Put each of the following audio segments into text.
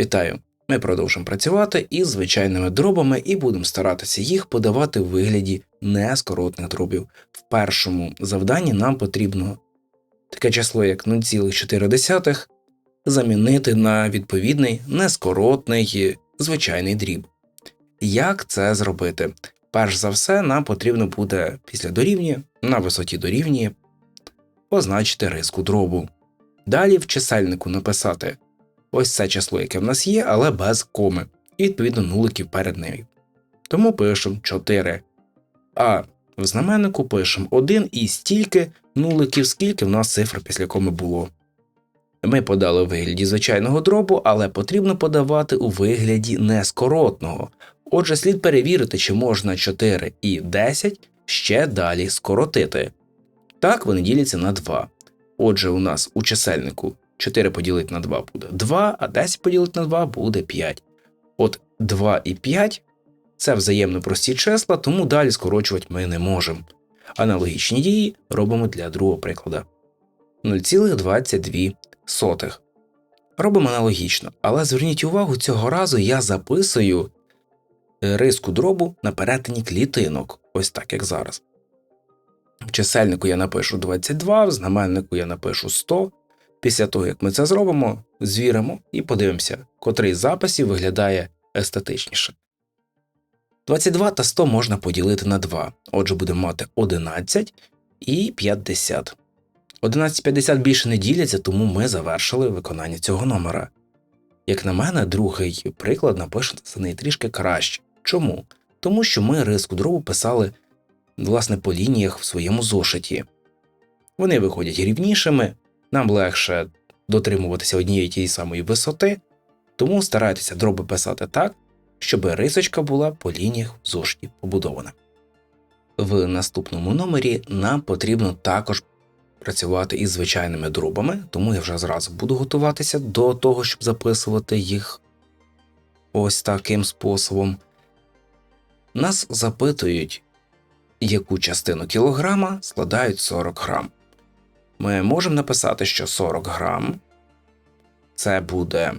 Вітаю! Ми продовжимо працювати із звичайними дробами і будемо старатися їх подавати в вигляді нескоротних дробів. В першому завданні нам потрібно таке число, як 0,4 замінити на відповідний нескоротний звичайний дріб. Як це зробити? Перш за все, нам потрібно буде після дорівнює на висоті дорівнює позначити риску дробу. Далі в чисельнику написати ось це число, яке в нас є, але без коми, і відповідно нуликів перед нею. Тому пишемо 4. А в знаменнику пишемо 1 і стільки нуликів, скільки в нас цифр після коми було. Ми подали у вигляді звичайного дробу, але потрібно подавати у вигляді нескоротного. Отже, слід перевірити, чи можна 4 і 10 ще далі скоротити. Так вони діляться на 2. Отже, у нас у чисельнику 4 поділити на 2 буде 2, а 10 поділити на 2 буде 5. От 2 і 5 це взаємно прості числа, тому далі скорочувати ми не можемо. Аналогічні дії робимо для другого прикладу. 0,22. Робимо аналогічно, але зверніть увагу, цього разу я записую е, риску дробу на перетині клітинок, ось так як зараз. В чисельнику я напишу 22, в знаменнику я напишу 100. Після того, як ми це зробимо, звіримо і подивимося, котрий з записів виглядає естетичніше. 22 та 100 можна поділити на 2, отже, будемо мати 11 і 50. 11 і 50 більше не діляться, тому ми завершили виконання цього номера. Як на мене, другий приклад неї трішки краще. Чому? Тому що ми риску дробу писали власне по лініях в своєму зошиті. Вони виходять рівнішими, нам легше дотримуватися однієї тієї самої висоти, тому старайтеся дроби писати так, щоб рисочка була по лініях в побудована. В наступному номері нам потрібно також працювати із звичайними дробами, тому я вже зразу буду готуватися до того, щоб записувати їх ось таким способом. Нас запитують, яку частину кілограма складають 40 грам. Ми можемо написати, що 40 грам це буде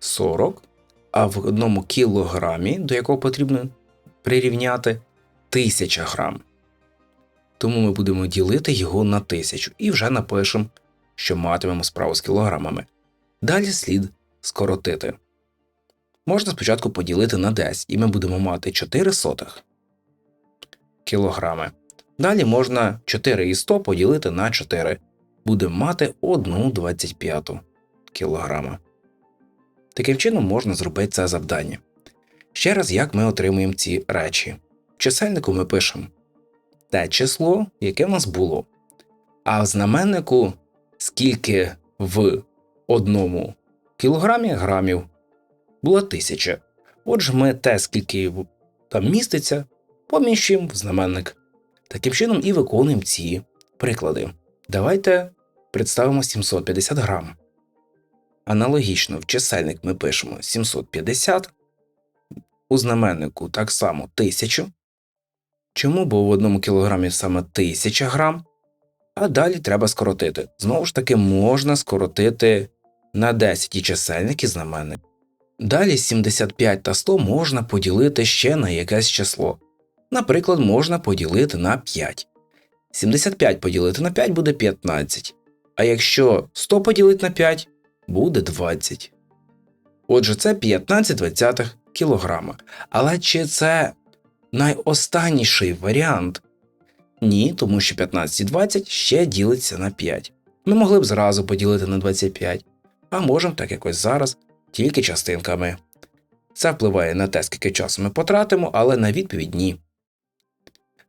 40, а в одному кілограмі, до якого потрібно прирівняти 1000 грам. Тому ми будемо ділити його на 1000 і вже напишемо, що матимемо справу з кілограмами. Далі слід скоротити. Можна спочатку поділити на 10, і ми будемо мати 4 сотих кілограми. Далі можна 4 і 100 поділити на 4. Будемо мати 1,25 кг. Таким чином можна зробити це завдання. Ще раз, як ми отримуємо ці речі. В чисельнику ми пишемо те число, яке в нас було. А в знаменнику скільки в одному кілограмі грамів було 1000. Отже, ми те, скільки там міститься, поміщуємо в знаменник. Таким чином і виконуємо ці приклади. Давайте представимо 750 грам. Аналогічно в чисельник ми пишемо 750, у знаменнику так само 1000. Чому? Бо в одному кілограмі саме 1000 грам, а далі треба скоротити. Знову ж таки, можна скоротити на 10 і чисельник і знаменник. Далі 75 та 100 можна поділити ще на якесь число. Наприклад, можна поділити на 5. 75 поділити на 5 буде 15. А якщо 100 поділити на 5, буде 20. Отже, це 15 двадцятих кілограма. Але чи це найостанніший варіант? Ні, тому що 15 і 20 ще ділиться на 5. Ми могли б зразу поділити на 25, а можемо так якось зараз, тільки частинками. Це впливає на те, скільки часу ми потратимо, але на відповідь ні.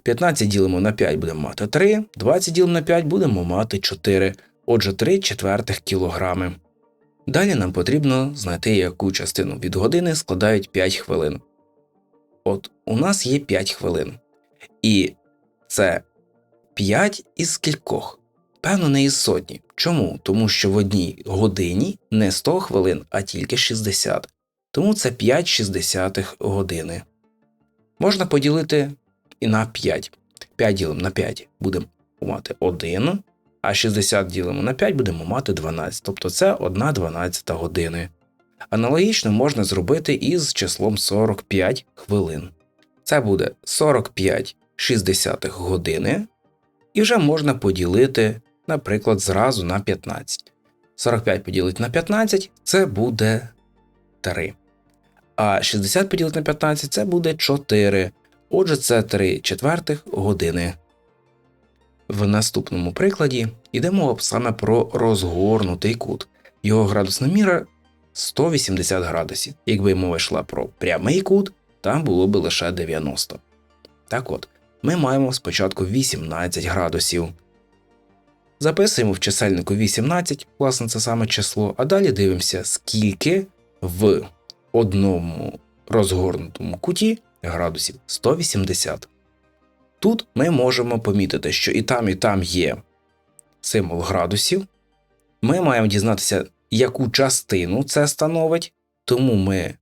15 ділимо на 5 будемо мати 3, 20 ділимо на 5 будемо мати 4, отже 3 четвертих кілограми. Далі нам потрібно знайти, яку частину від години складають 5 хвилин. От у нас є 5 хвилин. І це 5 із скількох. Певно, не із сотні. Чому? Тому що в одній годині не 100 хвилин, а тільки 60. Тому це 5 шістдесятих години. Можна поділити і на 5. 5 ділимо на 5 будемо мати 1, а 60 ділимо на 5 будемо мати 12. Тобто це 1 12 години. Аналогічно можна зробити із числом 45 хвилин. Це буде 45 60 години, і вже можна поділити, наприклад, зразу на 15. 45 поділити на 15 це буде 3. А 60 поділити на 15 це буде 4. Отже, це 3 четвертих години. В наступному прикладі йде мова саме про розгорнутий кут. Його градусна міра 180 градусів. Якби мова йшла про прямий кут, там було б лише 90. Так от, ми маємо спочатку 18 градусів. Записуємо в чисельнику 18, власне, це саме число, а далі дивимося, скільки в одному розгорнутому куті градусів 180. Тут ми можемо помітити, що і там, і там є символ градусів. Ми маємо дізнатися, яку частину це становить, тому ми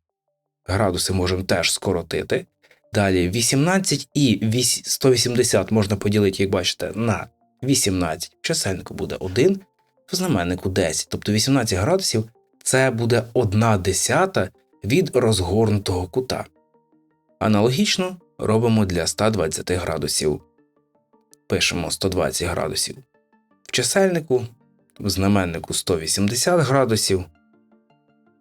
градуси можемо теж скоротити. Далі 18 і 180 можна поділити, як бачите, на 18. В буде 1, в знаменнику 10. Тобто 18 градусів це буде 1 десята від розгорнутого кута. Аналогічно робимо для 120 градусів. Пишемо 120 градусів. В чисельнику, в знаменнику 180 градусів.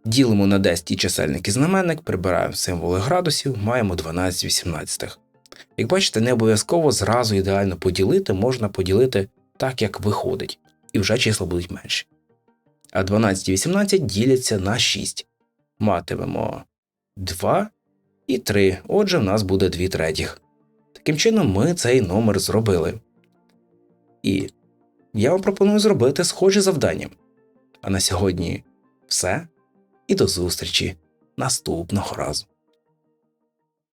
Ділимо на 10 і чисельник і знаменник, прибираємо символи градусів, маємо 12 18. Як бачите, не обов'язково зразу ідеально поділити, можна поділити так, як виходить, і вже числа будуть менші. А 12 і 18 діляться на 6. Матимемо 2 і 3. Отже, в нас буде 2 третіх. Таким чином, ми цей номер зробили. І я вам пропоную зробити схожі завдання. А на сьогодні все. І до зустрічі наступного разу.